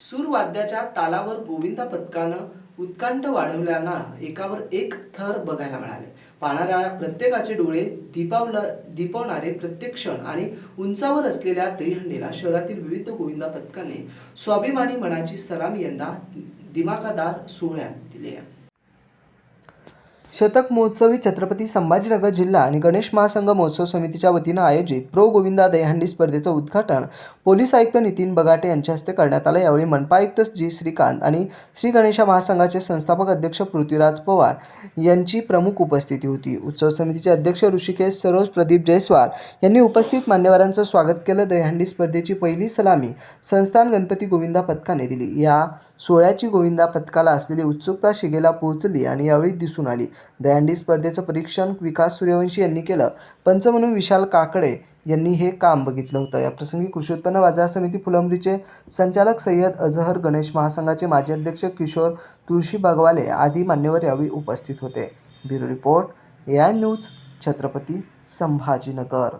सूरवाद्याच्या तालावर गोविंदा पथकानं उत्कंठ वाढवल्याना एकावर एक थर बघायला मिळाले. पाहणाऱ्या प्रत्येकाचे डोळे दिपावला दीपवणारे प्रत्येक क्षण आणि उंचावर असलेल्या दहीहंडीला शहरातील विविध गोविंदा पथकाने स्वाभिमानी मनाची सलामी यंदा दिमाखादार सोहळ्यात दिली आहे. शतक महोत्सवी छत्रपती संभाजीनगर जिल्हा आणि गणेश महासंघ महोत्सव समितीच्या वतीनं आयोजित प्रो गोविंदा दहीहंडी स्पर्धेचं उद्घाटन पोलीस आयुक्त नितीन बगाटे यांच्या हस्ते करण्यात आलं. यावेळी मनपा आयुक्त जी श्रीकांत आणि श्री गणेशा महासंघाचे संस्थापक अध्यक्ष पृथ्वीराज पवार यांची प्रमुख उपस्थिती होती. उत्सव समितीचे अध्यक्ष ऋषिकेश सरोज प्रदीप जयस्वाल यांनी उपस्थित मान्यवरांचं स्वागत केलं. दहीहंडी स्पर्धेची पहिली सलामी संस्थान गणपती गोविंदा पथकाने दिली. या सोहळ्याची गोविंदा पथकाला असलेली उत्सुकता शिगेला पोहोचली आणि यावेळी दिसून आली. दयांडी स्पर्धेचं परीक्षण विकास सूर्यवंशी यांनी केलं. पंच म्हणून विशाल काकडे यांनी हे काम बघितलं होतं. या प्रसंगी कृषी उत्पन्न बाजार समिती फुलंब्रीचे संचालक सय्यद अजहर गणेश महासंघाचे माजी अध्यक्ष किशोर तुळशी बागवाले आदी मान्यवर यावेळी उपस्थित होते. Bureau report A I news Chhatrapati Sambhajinagar.